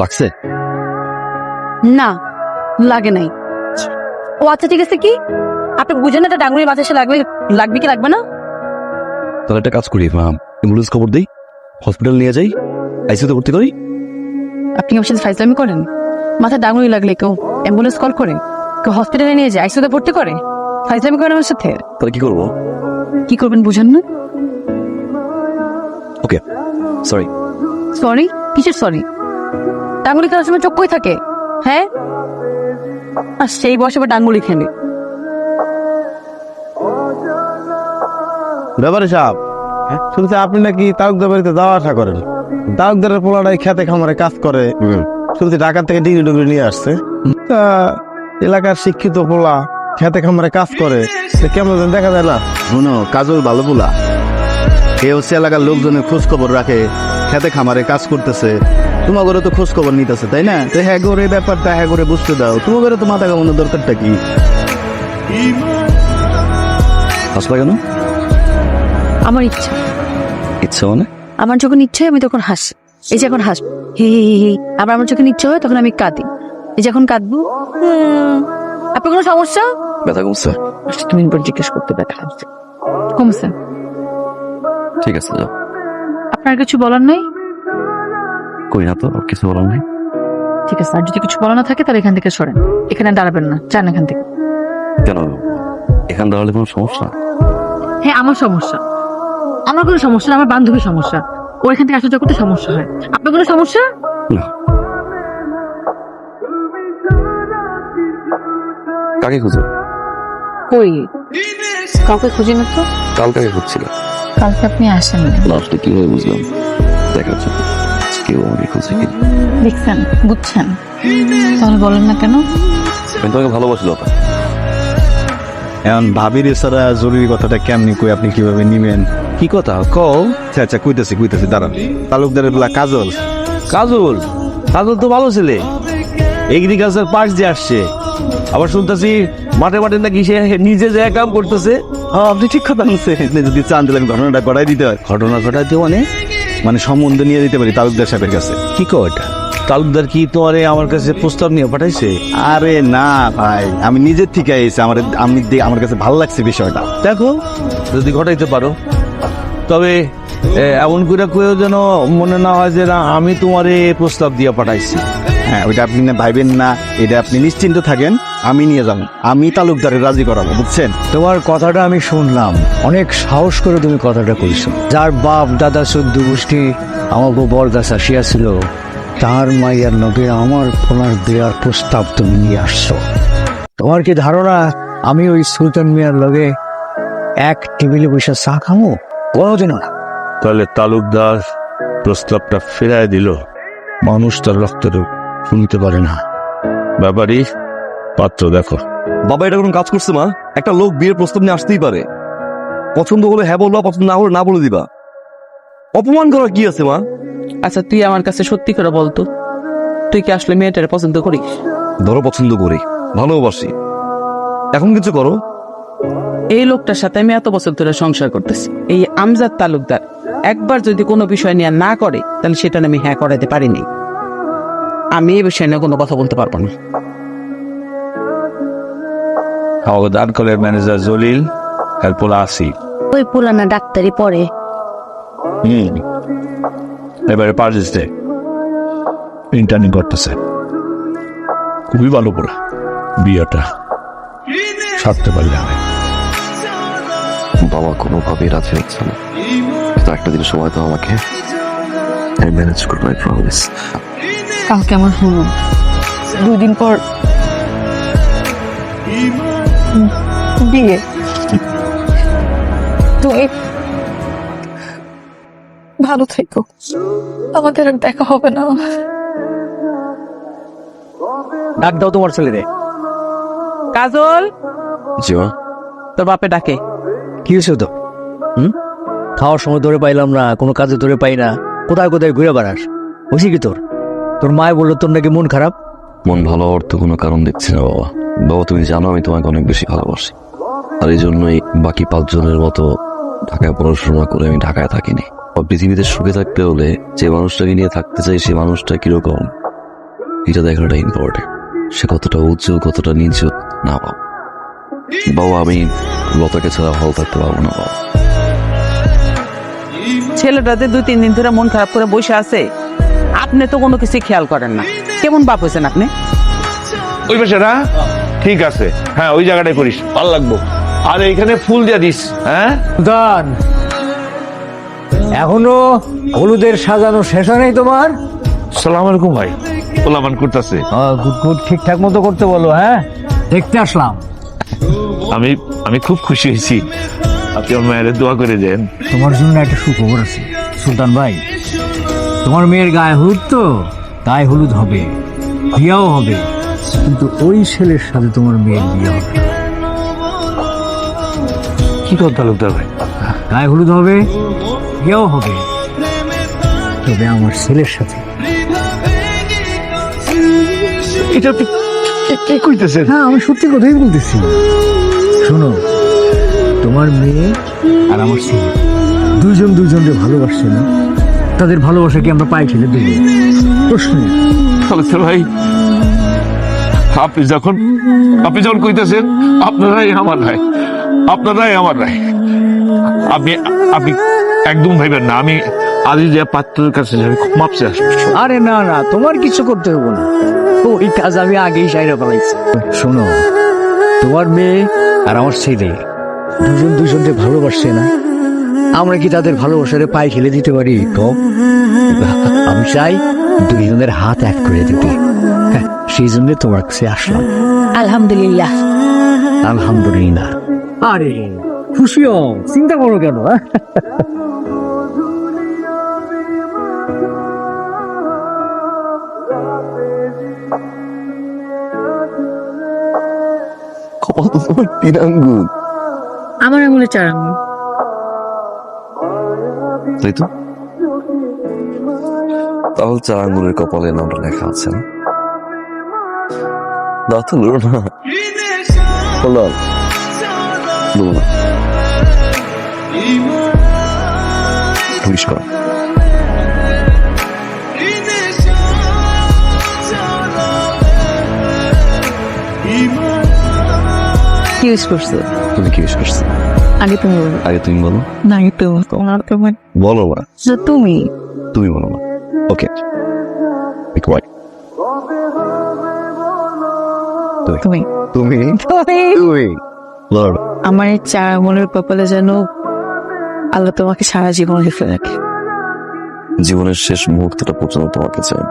লাগছে? না লাগে নাই। ও আচ্ছা ঠিক আছে কি? আপনি বুঝেন এটা ডাঙ্গুরি মাথা এসে লাগবে লাগবে কি লাগবে না? তাহলে একটা কাজ করি অ্যাম্বুলেন্স খবর দিই। হসপিটাল নিয়ে যাই আইসিউতে ভর্তি করি। আপনি আমার সাথে ফাইজলামি করেন? মাথায় ডাঙ্গুরি লাগলে কেউ অ্যাম্বুলেন্স কল করে? কেউ হসপিটালে নিয়ে যায় আইসিউতে ভর্তি করে? ফাইজলামি করেন আমার সাথে? তাহলে কি করব? কি করবেন বুঝেন না? ওকে সরি সরি কিসের সরি ডাঙ্গুলি খেলার সময় চোখ কই থাকে। হ্যাঁ? আর সেই বয়সে আবার ডাঙ্গুলি খেলে। ব্যাপারে সাহেব শুনছি আপনি নাকি তালুকদার বাড়িতে যাওয়া আসা করেন। তালুকদারের পোলাটাই খেতে খামারে কাজ করে। শুনছি ঢাকা থেকে ডিগ্রি ডিগ্রি নিয়ে আসছে। তা এলাকার শিক্ষিত পোলা খেতে খামারে কাজ করে সে কেমন যেন দেখা যায় না। শুনো কাজল ভালো পোলা এ হচ্ছে এলাকার লোকজনের খোঁজ খবর রাখে খেতে খামারে কাজ করতেছে। তোমার ঘরে তো খোঁজ খবর নিতেছে তাই না? তো হ্যাঁ করে ব্যাপারটা হ্যাঁ করে বুঝতে দাও। তোমার ঘরে তো মাথা কামানোর দরকারটা কি? হাসলা কেন? আমার ইচ্ছা। ইচ্ছা মানে? আমার যখন ইচ্ছে হয় আমি তখন হাসি। এই যে এখন হাসবো হি হি হি হি। আবার আমার যখন ইচ্ছে হয় তখন আমি কাঁদি। এই যখন কাঁদবো আপনার কোনো সমস্যা? ব্যথা কমছে? তুমি পর জিজ্ঞেস করতে ব্যথা কমছে। ঠিক আছে যাও। আপনার কিছু বলার নাই? কই না তো কিছু বলার নেই? ঠিক আছে আর যদি কিছু বলা না থাকে তাহলে এখান থেকে সরেন। এখানে দাঁড়াবেন না যান এখান থেকে। কেন? এখান দাঁড়ালে কোনো সমস্যা? হ্যাঁ আমার সমস্যা। আমার কোনো সমস্যা না আমার বান্ধবীর সমস্যা। ও এখান থেকে আসা যাওয়া করতে সমস্যা হয়। আপনার কোনো সমস্যা? না। কাকে খুঁজো? কই? কাউকে খুঁজি না তো কাল খুঁজছিল কালকে আপনি আসেন লাস্টে কীভাবে বুঝলাম? দেখার জন্য কেউ আমাকে খুঁজে কি দেখছেন বুঝছেন। তাহলে বলেন না কেন? আমি তোমাকে ভালোবাসি লতা। এখন ভাবির এছাড়া জরুরি কথাটা কেমনি কই আপনি কীভাবে নিবেন? কি কথা? কও। আচ্ছা আচ্ছা কইতেছি কইতেছি দাঁড়ান। তালুকদারের বেলা কাজল। কাজল? কাজল তো ভালো ছেলে। এগ্রিকালচার পাস দিয়ে আসছে। আবার শুনতেছি মাঠে মাঠে নাকি সে নিজে যে কাম করতেছে। হ্যাঁ আপনি ঠিক কথা বলছেন। যদি চান তাহলে আমি ঘটনাটা ঘটাই দিতে হয়। ঘটনা ঘটাতে মানে? মানে সম্বন্ধ নিয়ে দিতে পারি তালুকদার সাহেবের কাছে। কি কো এটা? তালুকদার কি তোমারে আমার কাছে প্রস্তাব নিয়ে পাঠাইছে? আরে না ভাই আমি নিজের থেকে এসে আমার আমি আমার কাছে ভালো লাগছে বিষয়টা। দেখো যদি ঘটাইতে পারো। তবে এমন করে কেউ যেন মনে না হয় যে না আমি তোমারে প্রস্তাব দিয়ে পাঠাইছি। হ্যাঁ ওইটা আপনি না ভাইবেন না এটা আপনি নিশ্চিন্ত থাকেন আমি নিয়ে যাব। আমি তালুকদারে রাজি করাবো বুঝছেন? তোমার কথাটা আমি শুনলাম। অনেক সাহস করে তুমি কথাটা কইছো। যার বাপ দাদা চোদ্দ গোষ্ঠী আমাকে বরদাস আসিয়াছিল তার মাইয়ার নবে আমার ফোনার দেওয়ার প্রস্তাব তুমি নিয়ে আসছো। তোমার কি ধারণা আমি ওই সুলতান মিয়ার লগে এক টেবিলে বসে চা খামো? কোনোদিনও না। তাহলে তালুকদার প্রস্তাবটা ফেরায় দিল। মানুষ তার রক্তের শুনতে পারে না। ব্যাপারই পাত্র দেখো। বাবা এটা কোনো কাজ করছে মা? একটা লোক বিয়ের প্রস্তাব নিয়ে আসতেই পারে। পছন্দ হলে হ্যাঁ বলবা পছন্দ না হলে না বলে দিবা। অপমান করার কি আছে মা? আচ্ছা তুই আমার কাছে সত্যি করে বলতো তুই কি আসলে মেয়েটারে পছন্দ করিস? ধরো পছন্দ করি ভালোবাসি। এখন কিছু করো। এই লোকটার সাথে আমি এত বছর ধরে সংসার করতেছি। এই আমজাদ তালুকদার একবার যদি কোনো বিষয় নিয়ে না করে তাহলে সেটা আমি হ্যাঁ করাতে পারিনি। আমি এই বিষয় নিয়ে কোনো কথা বলতে পারব না। আমাকে দান করে ম্যানেজার জলিল এরপর আসি ওই পুরানা ডাক্তারি পড়ে। হুম। এবারে পারজিস দে। ইন্টার্নিং করতেছে। খুবই ভালো পোলা। বিয়েটা সারতে পারলে আমি বাবা কোনোভাবেই রাজি হচ্ছে না। একটা দিন সময় তো আমাকে। আমি ম্যানেজ করব আই প্রমিস কালকে আমার দুই দিন পর বিয়ে। তুমি ভালো থেকো। আমাদের আর দেখা হবে না। ডাক দাও তোমার ছেলেরে। কাজল! জি তোর বাপে ডাকে। কি হয়েছে তো হুম? খাওয়ার সময় ধরে পাইলাম না, কোনো কাজে ধরে পাই না। কোথায় কোথায় ঘুরে বেড়াস? হয়েছে কি তোর? তোর মায় বলল তোর নাকি মন খারাপ? মন ভালো হওয়ার তো কোনো কারণ দেখছি না, বাবা। বাবা, তুমি জানো আমি তোমাকে অনেক বেশি ভালোবাসি। আর এই জন্যই বাকি পাঁচজনের মতো ঢাকায় পড়াশোনা করে আমি ঢাকায় থাকিনি। পৃথিবীতে সুখে থাকতে হলে যে মানুষটাকে নিয়ে থাকতে চাই, সে মানুষটা কীরকম, এটা দেখাটা ইম্পর্টেন্ট সে কতটা উঁচু, কতটা নিচু, না, বাবা। বাবা, আমি লতাকে ছাড়া ভালো থাকতে পারব না, বাবা। ছেলেটাতে দুই তিন দিন ধরে মন খারাপ করে বসে আছে। আপনি তো কোনো কিছু খেয়াল করেন না। কেমন বাপ হয়েছেন আপনি? ওই পাশে না? ঠিক আছে। হ্যাঁ ওই জায়গাটায় করিস। ভালো লাগবো। আর এইখানে ফুল দিয়ে দিস হ্যাঁ? দান এখনও হলুদের সাজানো শেষ হয় নাই তোমার? সালাম আলাইকুম ভাই। ওলামান করতেছে। গুড গুড ঠিকঠাক মতো করতে বলো হ্যাঁ? দেখতে আসলাম। আমি আমি খুব খুশি হয়েছি। আপনি আমার মায়ের দোয়া করে দেন। তোমার জন্য একটা সুখবর আছে। সুলতান ভাই তোমার মেয়ের গায়ে হলুদ তো গায়ে হলুদ হবে বিয়াও হবে। কিন্তু ওই ছেলের সাথে তোমার মেয়ের বিয়ে হবে। কি কথা তালুকদার ভাই? গায়ে হলুদ হবে বিয়েও হবে। তবে আমার ছেলের সাথে। এটা কি কইতেছেন? হ্যাঁ আমি সত্যি কথাই বলতেছি। শোনো তোমার মেয়ে আর আমার ছেলে। দুইজন দুইজনকে ভালোবাসছে না। তাদের ভালোবাসা কি আমরা পাই খেলে দেবো প্রশ্ন। নেই। ভাই আপনি যখন আপনি যখন কইতেছেন আপনারাই আমার ভাই আপনারাই আমার ভাই আপনি আপনি একদম ভাইবেন না। আমি যে পাত্রের কাছে যাই মাপছে আসব। আরে না না তোমার কিছু করতে হবে না। ওই কাজ আমি আগেই সাইরা ফেলাইছি। শোনো তোমার মেয়ে আর আমার ছেলে দুজন দুজনকে ভালোবাসছে না? আমরা কি তাদের ভালোবাসারে পায়ে খেলে দিতে পারি কম আমি চাই দুইজনের হাত এক করে দিতে। হ্যাঁ, সেই জন্য তোমার কাছে আসলাম। আলহামদুলিল্লাহ। আলহামদুলিল্লাহ। আরে খুশি হও চিন্তা করো কেন হ্যাঁ? কপাল তো তোমার তিন আঙ্গুল আমার আঙুলে চার আঙুল। তাই তো? তাহলে চার আঙুলের কপালে নামটা লেখা আছে না? দাঁত লড়ো না। না। পুলিশ করো কি ইউজ করছ? তুমি কি wish করছ? আগে তুমি বলো। আগে তুমি বলো। না আগে তুমি তোমার তোমার বলো না। তুমি। তুমি বলো না। ওকে। তুমি। তুমি। তুমি। তুমি। আমার এই চার আঙুলের কপালে যেন আল্লাহ তোমাকে সারা জীবন রেখে রাখে। জীবনের শেষ মুহূর্তটা পর্যন্ত তোমাকে চাই।